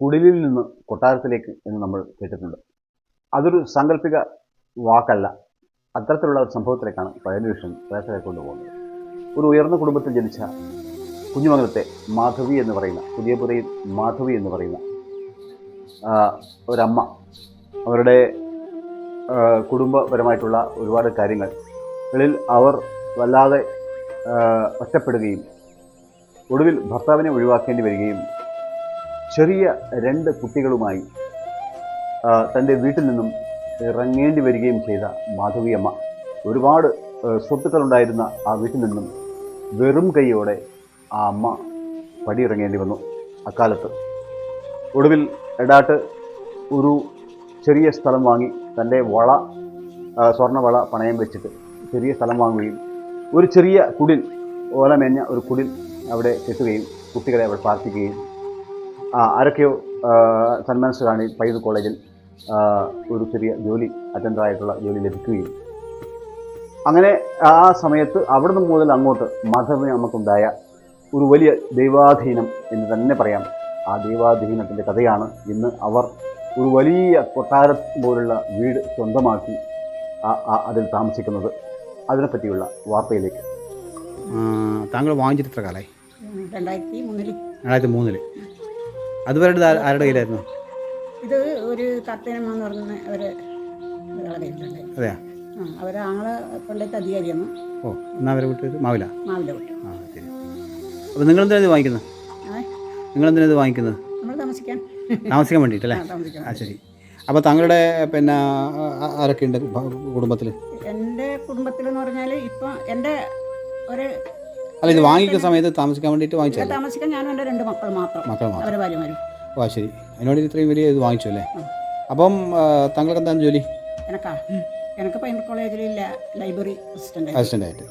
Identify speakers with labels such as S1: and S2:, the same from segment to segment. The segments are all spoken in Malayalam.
S1: കുടിലിൽ നിന്ന് കൊട്ടാരത്തിലേക്ക് എന്ന് നമ്മൾ കേട്ടിട്ടുണ്ട്. അതൊരു സാങ്കല്പിക വാക്കല്ല. അത്തരത്തിലുള്ള ഒരു സംഭവത്തിലേക്കാണ് പഴയനുഷൻ പ്രേക്ഷകരെ കൊണ്ടുപോകുന്നത്. ഒരു ഉയർന്ന കുടുംബത്തിൽ ജനിച്ച കുഞ്ഞുമംഗലത്തെ മാധവി എന്ന് പറയുന്ന പുതിയപുരയിൽ മാധവി എന്ന് പറയുന്ന ഒരമ്മ അവരുടെ കുടുംബപരമായിട്ടുള്ള ഒരുപാട് കാര്യങ്ങളിൽ അവർ വല്ലാതെ ഒറ്റപ്പെടുകയും ഒടുവിൽ ഭർത്താവിനെ ഒഴിവാക്കേണ്ടി വരികയും ചെറിയ രണ്ട് കുട്ടികളുമായി തന്റെ വീട്ടിൽ നിന്നും ഇറങ്ങേണ്ടി വരികയും ചെയ്ത മാധവിയമ്മ. ഒരുപാട് സ്വത്തുക്കളുണ്ടായിരുന്ന ആ വീട്ടിൽ നിന്നും വെറും കൈയോടെ ആ അമ്മ പടിയിറങ്ങേണ്ടി വന്നു അക്കാലത്ത്. ഒടുവിൽ എടാട്ട് ഒരു ചെറിയ സ്ഥലം വാങ്ങി തന്റെ വള സ്വർണവള പണയം വെച്ചിട്ട് ചെറിയ സ്ഥലം വാങ്ങുകയും ഒരു ചെറിയ കുടിൽ ഓലമേഞ്ഞ ഒരു കുടിൽ അവിടെ കെട്ടുകയും കുട്ടികളെ അവിടെ പാർപ്പിക്കുകയും ആരൊക്കെയോ സന്മാനസ് കാണി പയ്യത് കോളേജിൽ ഒരു ചെറിയ ജോലി അറ്റൻഡറായിട്ടുള്ള ജോലി ലഭിക്കുകയും. അങ്ങനെ ആ സമയത്ത് അവിടുന്ന് മുതൽ അങ്ങോട്ട് മാധവി നമുക്കുണ്ടായ ഒരു വലിയ ദൈവാധീനം എന്ന് തന്നെ പറയാം. ആ ദൈവാധീനത്തിന്റെ കഥയാണ് ഇന്ന് അവർ ഒരു വലിയ കൊട്ടാരം പോലുള്ള വീട് സ്വന്തമാക്കി അതിൽ താമസിക്കുന്നത്. അതിനെപ്പറ്റിയുള്ള വാർത്തയിലേക്ക്.
S2: താങ്കൾ വാങ്ങിച്ചിട്ട് എത്ര കാലായി?
S3: രണ്ടായിരത്തി മൂന്നിൽ.
S2: രണ്ടായിരത്തി മൂന്നിൽ അതുവരെ പറയുന്നത് ആരുടെ കയ്യിലായിരുന്നു?
S3: ഇത് ഒരു കർത്തനമ്മ എന്ന് പറഞ്ഞ ഒരു കയ്യിലുണ്ട്.
S2: അതെയാ?
S3: ആ അവർ ആങ്ങളെ പണ്ടത്തെ അധികാരിയാണ്.
S2: ഓ എന്നാ അവരെ വിട്ടത്? മാവില?
S3: മാവില വിട്ടു.
S2: ആ ശരി. അപ്പോൾ നിങ്ങൾ എന്തിനാണ് ഇത് വാങ്ങിക്കുന്നത്? നിങ്ങൾ എന്തിനാണ് ഇത് വാങ്ങിക്കുന്നത്?
S3: നമ്മൾ താമസിക്കാൻ.
S2: താമസിക്കാൻ വേണ്ടിയിട്ടല്ലേ
S3: ആ,
S2: ശരി. അപ്പോൾ താങ്കളുടെ പിന്നെ ആരൊക്കെ ഉണ്ട് കുടുംബത്തിൽ
S3: എന്റെ കുടുംബത്തിൽ എന്ന് പറഞ്ഞാൽ ഇപ്പം എന്റെ ഒരു
S2: അല്ല ഇത് വാങ്ങിക്കുന്ന സമയത്ത് താമസിക്കാൻ വേണ്ടിയിട്ട് വാങ്ങിച്ചു
S3: താമസിക്കാൻ ഞാനും എന്റെ രണ്ട് മക്കൾ മാത്രം.
S2: മക്കൾ മാത്രം.
S3: അവരെ ഭാര്യമാരും
S2: ഓ ശരി. അതിനോട് ഇത്രയും വലിയ ഇത് വാങ്ങിച്ചു അല്ലേ? അപ്പം താങ്കൾക്ക് എന്താണ് ജോലി?
S3: എനക്കാ? എനിക്ക് കോളേജിലില്ല ലൈബ്രറി അസിസ്റ്റന്റ്
S2: അസിസ്റ്റന്റ് ആയിട്ട്.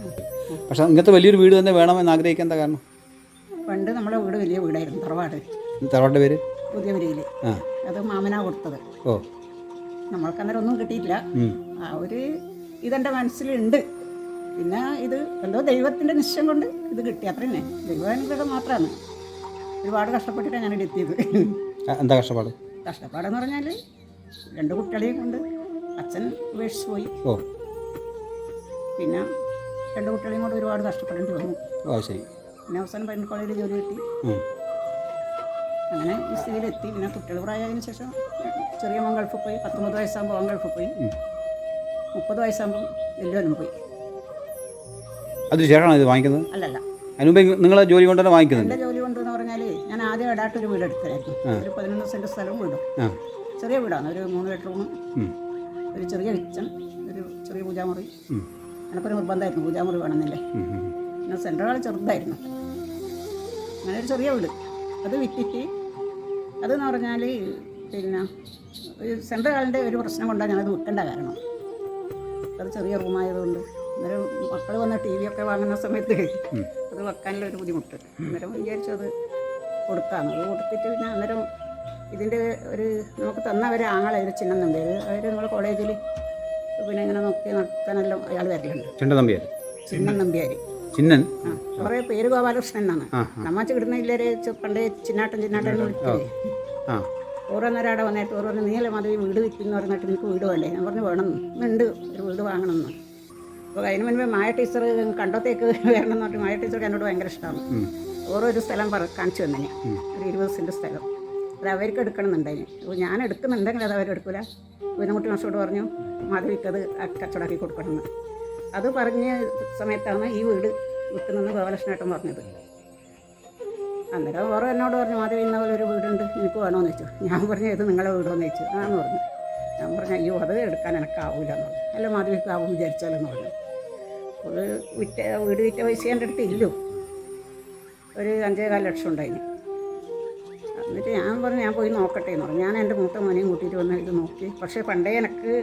S2: പക്ഷേ ഇങ്ങനത്തെ വലിയൊരു വീട് തന്നെ വേണമെന്ന് ആഗ്രഹിക്കാൻ എന്താ കാരണം?
S3: പണ്ട് നമ്മുടെ വീട് വലിയ വീടായിരുന്നു തറവാട്.
S2: ഈ തറവാട്ടിന്റെ പേര്?
S3: പുതിയ വരിയിൽ അത് മാമനാ കൊടുത്തത്.
S2: ഓ.
S3: നമ്മൾക്ക് അന്നേരം ഒന്നും
S2: കിട്ടിയില്ല
S3: ആ ഒരു ഇതെന്റെ മനസ്സിലുണ്ട്. പിന്നെ ഇത് എന്തോ ദൈവത്തിന്റെ നിശ്ചയം കൊണ്ട് ഇത് കിട്ടി. അത്ര തന്നെ. ദൈവാനുഗ്രഹം മാത്രമാണ്. ഒരുപാട് കഷ്ടപ്പെട്ടിട്ടാണ് ഞാൻ എത്തിയത്.
S2: ആ, എന്താ കഷ്ടപ്പാട്?
S3: കഷ്ടപ്പാടെന്ന് പറഞ്ഞാൽ രണ്ട് കുട്ടികളെയും കൊണ്ട് അച്ഛൻ ഉപേക്ഷിച്ച് പോയി.
S2: ഓ.
S3: പിന്നെ രണ്ട് കുട്ടികളെയും കൊണ്ട് ഒരുപാട് കഷ്ടപ്പെടേണ്ടി വന്നു.
S2: ഓ ശരി.
S3: പിന്നെ അവസാനം പൈൻ കോളേജിൽ ജോലി കിട്ടി. അങ്ങനെ ഈ സ്ഥിതിയിലെത്തി പിന്നെ കുട്ടികൾ പ്രായമായതിനു ശേഷം ചെറിയ മോൻ ഗൾഫിൽ പോയി. പത്തൊമ്പത് വയസ്സാകുമ്പോൾ അവൻ ഗൾഫിൽ പോയി. മുപ്പത് വയസ്സാകുമ്പോൾ എല്ലാവരും പോയി.
S2: അതിന് ശേഷമാണോ ഇത് വാങ്ങിക്കുന്നത്?
S3: അല്ലല്ല.
S2: അതിന് നിങ്ങൾ ജോലി കൊണ്ട് തന്നെ വാങ്ങിക്കുന്നുണ്ട്?
S3: എന്റെ ജോലി കൊണ്ടെന്ന് പറഞ്ഞാൽ ഞാൻ ആദ്യം ഇടാട്ട് ഒരു വീട് എടുത്തായിരുന്നു ഒരു പതിനൊന്ന് സെന്റ് സ്ഥലവും വീടും.
S2: ആ.
S3: ചെറിയ വീടാണ്. ഒരു മൂന്ന് ബെഡ്റൂമും
S2: ഉം.
S3: ഒരു ചെറിയ കിച്ചൺ ഒരു ചെറിയ പൂജാമുറി.
S2: ഉം.
S3: എനിക്കൊരു നിർബന്ധമായിരുന്നു പൂജാമുറി വേണമെന്നില്ലേ.
S2: ഉം, ഉം, ഉം.
S3: പിന്നെ സെൻട്രൽ ചെറുതായിരുന്നു. അങ്ങനെ ഒരു ചെറിയ വീട്. അത് വിറ്റിട്ട് അതെന്ന് പറഞ്ഞാൽ പിന്നെ ഒരു സെൻട്രൽ ഒരു പ്രശ്നം കൊണ്ടാണ് ഞാനത് വിൽക്കേണ്ട കാരണം. അത് ചെറിയ റൂമായതുകൊണ്ട്. അന്നേരം മക്കൾ വന്ന ടി വി ഒക്കെ വാങ്ങുന്ന സമയത്ത് അത് വെക്കാനുള്ള ഒരു ബുദ്ധിമുട്ട്. അന്നേരം വിചാരിച്ചു അത് കൊടുക്കാന്ന്. അത് കൊടുത്തിട്ട് പിന്നെ അന്നേരം ഇതിന്റെ ഒരു നമുക്ക് തന്ന ഒരു ആങ്ങളെ ഒരു ചിഹ്നം നമ്പി അവർ നമ്മൾ കോളേജിൽ പിന്നെ ഇങ്ങനെ നോക്കി നടത്താനെല്ലാം അയാൾ വരലുണ്ട്.
S2: ചിഹ്നം തമ്പിയാർ
S3: ചിഹ്നം നമ്പ്യാർ
S2: ചിന്നൻ?
S3: ആ. കുറേ പേര് ഗോപാലകൃഷ്ണൻ എന്നാണ്.
S2: നമ്മച്ച്
S3: നമ്മച്ച് കിടുന്നില്ലേ പണ്ടേ ചിന്നാട്ടൻ ചിന്നാട്ടൻ
S2: ആ.
S3: ഓരോന്നേരം അവിടെ വന്നിട്ട് ഓരോന്ന് നീല മാതിരി വീട് വിൽക്കുന്നു പറഞ്ഞിട്ട് നിനക്ക് വീട് വേണ്ടേ? ഞാൻ പറഞ്ഞു വേണം. ഉണ്ട്. ഒരു വീട് വാങ്ങണം എന്ന്. അപ്പോൾ അതിന് മുൻപേ മായ ടീച്ചർ കണ്ടത്തേക്ക് വരണം എന്ന് പറഞ്ഞിട്ട് മായ ടീച്ചർക്ക് എന്നോട് ഭയങ്കര ഇഷ്ടമാണ്.
S2: ഉം.
S3: ഓരോ ഒരു സ്ഥലം പറ കാണിച്ചു തന്നെ ഒരു ഇരുപത് സെന്റ് സ്ഥലം. അത് അവർക്ക് എടുക്കണമെന്നുണ്ടായി. അപ്പോൾ ഞാൻ എടുക്കുന്നുണ്ടെങ്കിൽ അത് അവരെടുക്കില്ല കുഞ്ഞുകുട്ടി മാഷോട് പറഞ്ഞു മാധവിക്കത് കച്ചവടാക്കി കൊടുക്കണമെന്ന്. അത് പറഞ്ഞ സമയത്താണ് ഈ വീട് വിൽക്കുന്നതെന്ന് ഗോപാലകൃഷ്ണേട്ടൻ പറഞ്ഞത്. അന്നേരം ഓരോ എന്നോട് പറഞ്ഞു മാധവി ഇന്ന പോലെ ഒരു വീടുണ്ട് എനിക്ക് വേണമെന്ന് വെച്ചു ഞാൻ പറഞ്ഞു ഇത് നിങ്ങളെ വീടോന്ന് വെച്ചു ആന്ന് പറഞ്ഞു. ഞാൻ പറഞ്ഞു അയ്യോ അത് എടുക്കാൻ എനിക്കാവൂലെന്ന് പറഞ്ഞു. അല്ല മാധവിക്ക് ആവും വിചാരിച്ചാലെന്ന് പറഞ്ഞു. അപ്പോൾ വിറ്റ വീട് വിറ്റ പൈസ എന്റെ അടുത്ത് ഇല്ലു. ഒരു അഞ്ചേകാൽ ലക്ഷം ഉണ്ടായി എന്നിട്ട് ഞാൻ പറഞ്ഞു ഞാൻ പോയി നോക്കട്ടെ എന്ന് പറഞ്ഞു. ഞാൻ എന്റെ മൂത്ത മോനെയും കൂട്ടിയിട്ട് വന്ന് ഇത് നോക്കി. പക്ഷേ പണ്ടേ എനിക്ക്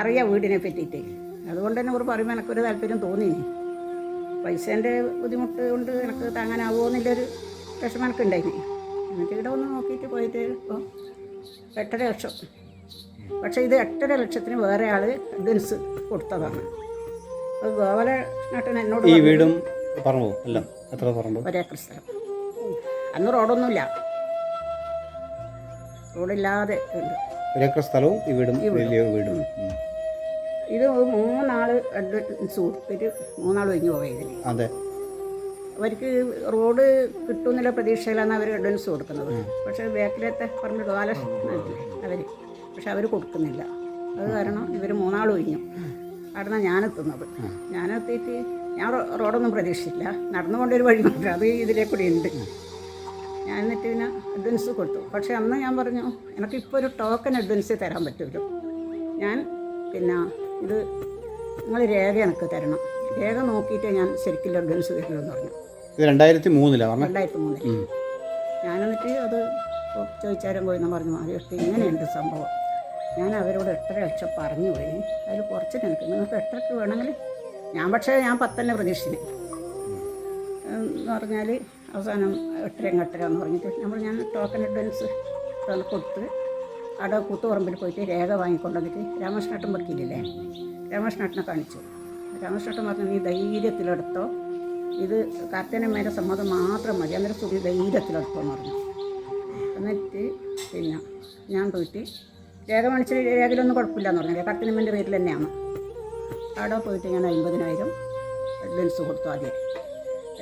S3: അറിയാം വീടിനെ പറ്റിയിട്ട്. അതുകൊണ്ട് തന്നെ ഒരു പറയുമ്പോൾ എനിക്കൊരു താല്പര്യം തോന്നി പൈസേന്റെ ബുദ്ധിമുട്ട് കൊണ്ട് എനിക്ക് താങ്ങാനാവുമോ എന്നുള്ളൊരു വിഷമം ഉണ്ടായിന്. എന്നിട്ട് ഇവിടെ ഒന്ന് നോക്കിയിട്ട് പോയിട്ട് ഇപ്പോൾ എട്ടര ലക്ഷം. പക്ഷേ ഇത് എട്ടര ലക്ഷത്തിന് വേറെ ആൾ അഡ്വൻസ് കൊടുത്തതാണ്. ഗോപാലകൃഷ്ണേട്ടൻ എന്നോട്
S2: ഈ വീടും പറമ്പോ അല്ല എത്ര പറമ്പോ
S3: ഒരേക്കർ സ്ഥലം. അന്ന് റോഡൊന്നുമില്ല. റോഡില്ലാതെ ഉണ്ട്.
S2: ഒരേക്കർ സ്ഥലവും ഈ വീടും. വലിയ വീടും.
S3: ഇത് മൂന്നാൾ അഡ്വാൻസ് കൊടുത്തിട്ട് നാൾ ഒഴിഞ്ഞു പോയതിന്
S2: അതെ.
S3: അവർക്ക് റോഡ് കിട്ടുന്നില്ല പ്രതീക്ഷയിലാണ് അവർ അഡ്വാൻസ് കൊടുക്കുന്നത് പക്ഷേ ബാക്കിലത്തെ പറഞ്ഞ കാലം അവർ പക്ഷെ അവർ കൊടുക്കുന്നില്ല. അത് കാരണം ഇവർ മൂന്നാൾ ഒഴിഞ്ഞു. അവിടുന്ന് ഞാനെത്തുന്നത്. ഞാനെത്തിയിട്ട് ഞാൻ റോഡൊന്നും പ്രതീക്ഷിച്ചില്ല. നടന്നുകൊണ്ടൊരു വഴി മാത്രം അത് ഇതിലേ കൂടി ഉണ്ട് ഞാൻ എന്നിട്ട് പിന്നെ അഡ്വാൻസ് കൊടുത്തു. പക്ഷെ അന്ന് ഞാൻ പറഞ്ഞു എനിക്കിപ്പോൾ ഒരു ടോക്കൺ അഡ്വൻസ് തരാൻ പറ്റുമല്ലോ ഞാൻ പിന്നെ ഇത് നിങ്ങൾ രേഖ എനിക്ക് തരണം. രേഖ നോക്കിയിട്ടേ ഞാൻ ശരിക്കും അഡ്വൻസ് തരുള്ളൂ എന്ന് പറഞ്ഞു.
S2: ഇത് രണ്ടായിരത്തി മൂന്നിലാണ് പറഞ്ഞു?
S3: രണ്ടായിരത്തി മൂന്നിൽ. ഞാൻ എന്നിട്ട് അത് ചോദിച്ചാരം പോയി എന്ന് പറഞ്ഞു. മാറിയെടുത്ത് ഇങ്ങനെയുണ്ട് സംഭവം. ഞാൻ അവരോട് എട്ടര ലക്ഷം പറഞ്ഞു പോയി. അതിൽ കുറച്ച് നിനക്ക്. നിങ്ങൾക്ക് എട്ടരക്ക് വേണമെങ്കിൽ ഞാൻ പക്ഷേ ഞാൻ പത്തന്നെ പ്രതീക്ഷിച്ചു എന്ന് പറഞ്ഞാൽ അവസാനം എട്ടരയും എട്ടര എന്ന് പറഞ്ഞിട്ട് നമ്മൾ ഞാൻ ടോക്കൺ അഡ്വാൻസ് കൊടുത്ത് അവിടെ കൂത്തുപറമ്പിൽ പോയിട്ട് രേഖ വാങ്ങിക്കൊണ്ടുവന്നിട്ട് രാമകൃഷ്ണേട്ടൻ പഠിക്കില്ലേ രാമകൃഷ്ണേട്ടനെ കാണിച്ചു. രാമകൃഷ്ണേട്ടൻ പറഞ്ഞു നീ ധൈര്യത്തിലെടുത്തോ. ഇത് കാർത്തേനമ്മേന്റെ സമ്മതം മാത്രം മതി. അന്നേരം സുഖി ധൈര്യത്തിലെടുത്തോ എന്ന് പറഞ്ഞു. എന്നിട്ട് പിന്നെ ഞാൻ പോയിട്ട് രേഖ കാണിച്ച രേഖയിലൊന്നും കുഴപ്പമില്ലെന്ന് പറഞ്ഞു കാർത്തേനമ്മേന്റെ പേരിൽ തന്നെയാണ്. അവിടെ പോയിട്ട് ഞാൻ അമ്പതിനായിരം അഡ്വാൻസ് കൊടുത്തു ആദ്യം.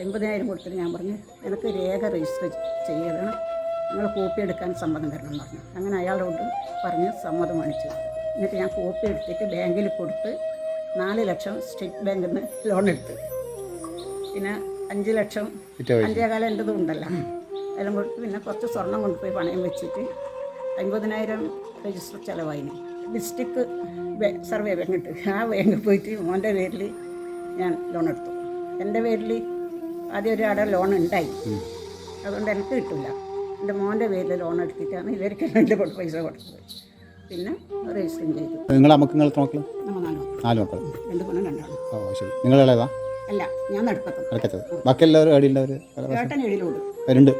S3: അമ്പതിനായിരം കൊടുത്തിട്ട് ഞാൻ പറഞ്ഞു എനിക്ക് രേഖ രജിസ്റ്റർ ചെയ്യണം. നിങ്ങൾ കോപ്പി എടുക്കാൻ സമ്മതം തരണം എന്ന് പറഞ്ഞു. അങ്ങനെ അയാളോട് പറഞ്ഞ് സമ്മതം വാങ്ങിച്ചു. എന്നിട്ട് ഞാൻ കോപ്പി എടുത്തിട്ട് ബാങ്കിൽ കൊടുത്ത് നാല് ലക്ഷം സ്റ്റേറ്റ് ബാങ്കിൽ നിന്ന് ലോൺ എടുത്ത്. പിന്നെ അഞ്ച് ലക്ഷം അഞ്ചേകാലം എന്റെതും ഉണ്ടല്ലോ. എല്ലാം കൊടുത്ത് പിന്നെ കുറച്ച് സ്വർണം കൊണ്ടുപോയി പണയം വെച്ചിട്ട് അമ്പതിനായിരം രജിസ്റ്റർ ചിലവായിന്. ഡിസ്ട്രിക്ട് സർവേ ബാങ്കിട്ട് ആ ബാങ്കിൽ പോയിട്ട് മോന്റെ പേരിൽ ഞാൻ ലോൺ എടുത്തു. എന്റെ പേരിൽ ആദ്യം ഒരാടെ ലോൺ ഉണ്ടായി. അതുകൊണ്ട് എനിക്ക് കിട്ടില്ല എന്റെ മോന്റെ പേരിൽ ലോൺ എടുത്തിട്ടാണ് ഇവർക്ക് എന്റെ പൈസ കൊടുത്തത്. പിന്നെ രജിസ്റ്ററിങ് ചെയ്തു.
S2: നിങ്ങളെ നമുക്ക് നിങ്ങൾ എത്ര മക്കൾ
S3: നാലോ
S2: മക്കൾ
S3: രണ്ട് പെണ്ണും രണ്ടാണ്
S2: ഓ ശരി. നിങ്ങൾ ഇളയതാ?
S3: അല്ല ഞാൻ
S2: നടക്കത്തത്. ബാക്കി എല്ലാവരും വരുന്നുണ്ട്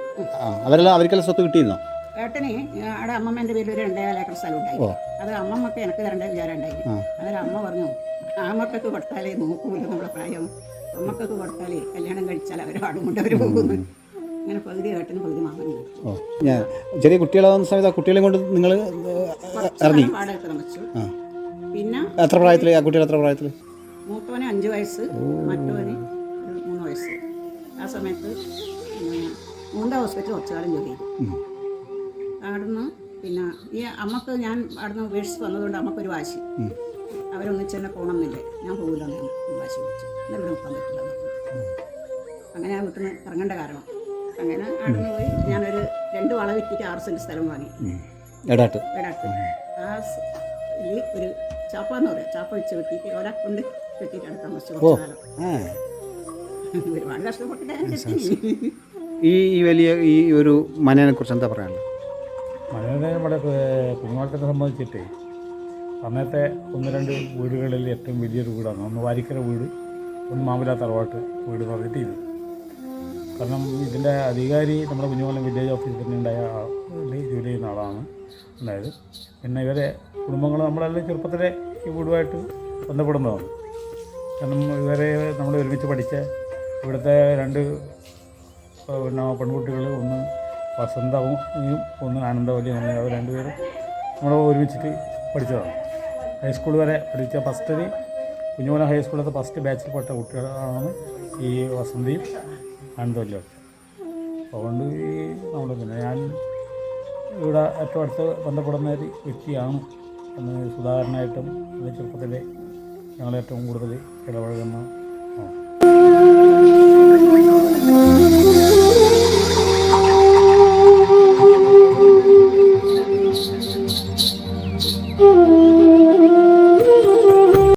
S2: ആ അവരെല്ലാം അവർക്കെല്ലാം സ്വത്ത് കിട്ടിയിരുന്നോ?
S3: ഏട്ടന് അവിടെ അമ്മമ്മേന്റെ പേരിൽ ഒരു രണ്ടേകാല ഏക്കർ സ്ഥലം ഉണ്ടായി. അത് അമ്മമ്മക്ക് എനിക്ക് തരേണ്ട വിചാരം ഉണ്ടായി. അന്നേരം അമ്മ പറഞ്ഞു ആമക്കൊക്കെ കൊടുത്താലേ നോക്കൂല നമ്മളെ പ്രായം. അമ്മക്കൊക്കെ കൊടുത്താലേ കല്യാണം കഴിച്ചാൽ അവർ ആടും കൊണ്ട് അവർ പോകുന്നു അങ്ങനെ പകുതി ഏട്ടന് പകുതി മാമനും.
S2: ഞാൻ ചെറിയ കുട്ടികളാവുന്ന സമയത്ത് ആ കുട്ടികളെയും കൊണ്ട് നിങ്ങൾ ഇറങ്ങി?
S3: പിന്നെ
S2: എത്ര പ്രായത്തിൽ ആ കുട്ടികൾ എത്ര പ്രായത്തിൽ
S3: മൂത്തവന് അഞ്ച് വയസ്സ് മറ്റവന് മൂന്ന് വയസ്സ്. ആ സമയത്ത് മൂന്നാം ഹോസ്പിറ്റൽ കുറച്ചു കാലം ജോലി ചെയ്തു. അവിടുന്ന് പിന്നെ ഈ അമ്മയ്ക്ക് ഞാൻ അവിടുന്ന് ഉപേക്ഷിച്ച് വന്നതുകൊണ്ട് അമ്മക്കൊരു വാശി. അവരൊന്നിച്ച് തന്നെ പോകണമെന്നില്ലേ. ഞാൻ പോകില്ലെന്ന് ഞാൻ വാശി പിടിച്ചു. എന്നാൽ ഇവിടെ നിൽക്കാൻ പറ്റില്ല. അങ്ങനെ ആ വീട്ടിൽ നിന്ന് ഇറങ്ങേണ്ട കാരണം. അങ്ങനെ അവിടുന്ന് പോയി ഞാനൊരു രണ്ട് വള വിറ്റിട്ട് ആറ് സെന്റ് സ്ഥലം വാങ്ങി.
S2: എടാട്ട്.
S3: ഇടാട്ട് ആ ഇതിൽ ഒരു ചാപ്പ എന്ന് പറയാം. ചാപ്പ വെച്ച് വെട്ടിയിട്ട് ഓരോ കൊണ്ട് വെട്ടിയിട്ടാണ് താമസിച്ചത് കുറച്ച് കാലം. ഒരുപാട് കഷ്ടപ്പെട്ടിട്ട് ഞാൻ
S2: ഈ വലിയ ഈ ഒരു മനേനെ കുറിച്ച് എന്താ പറയാനുള്ളത്?
S4: മഴയുടെ നമ്മുടെ കുഞ്ഞുമാട്ടത്തെ സംബന്ധിച്ചിട്ട് അന്നത്തെ ഒന്ന് രണ്ട് വീടുകളിൽ ഏറ്റവും വലിയൊരു വീടാണ്. ഒന്ന് വാരിക്കര വീട് ഒന്ന് മാമല തറവാട്ട് വീട് എന്ന് പറഞ്ഞിട്ട് ഇത്. കാരണം ഇതിന്റെ അധികാരി നമ്മുടെ കുഞ്ഞുമലം വില്ലേജ് ഓഫീസിൽ തന്നെ ഉണ്ടായ ജോലി ചെയ്യുന്ന ആളാണ് ഉണ്ടായത്. പിന്നെ ഇവരെ കുടുംബങ്ങൾ നമ്മളെല്ലാം ചെറുപ്പത്തിലെ ഈ വീടുമായിട്ട് ബന്ധപ്പെടുന്നതാണ്. കാരണം ഇവരെ നമ്മൾ ഒരുമിച്ച് പഠിച്ച ഇവിടുത്തെ രണ്ട് പിന്നെ പെൺകുട്ടികൾ ഒന്ന് വസന്തവും ഒന്ന് ആനന്ദവല്ലി പറഞ്ഞ അവർ രണ്ടുപേരും നമ്മൾ ഒരുമിച്ചിട്ട് പഠിച്ചതാണ്. ഹൈസ്കൂൾ വരെ പഠിച്ച ഫസ്റ്റ് കുഞ്ഞുമല ഹൈസ്കൂളിലത്തെ ഫസ്റ്റ് ബാച്ചിൽ പെട്ട കുട്ടികളാണ് ഈ വസന്തിയും ആനന്ദവല്ലിയും അതുകൊണ്ട് ഈ നമ്മൾ പിന്നെ ഞാൻ ഇവിടെ ഏറ്റവും അടുത്ത് ബന്ധപ്പെടുന്ന ഒരു വ്യക്തിയാണ്. എന്ന് സുധാകരനായിട്ടും ചെറുപ്പത്തിൽ ഞങ്ങളേറ്റവും കൂടുതൽ ഇടപഴകുന്ന ആണ്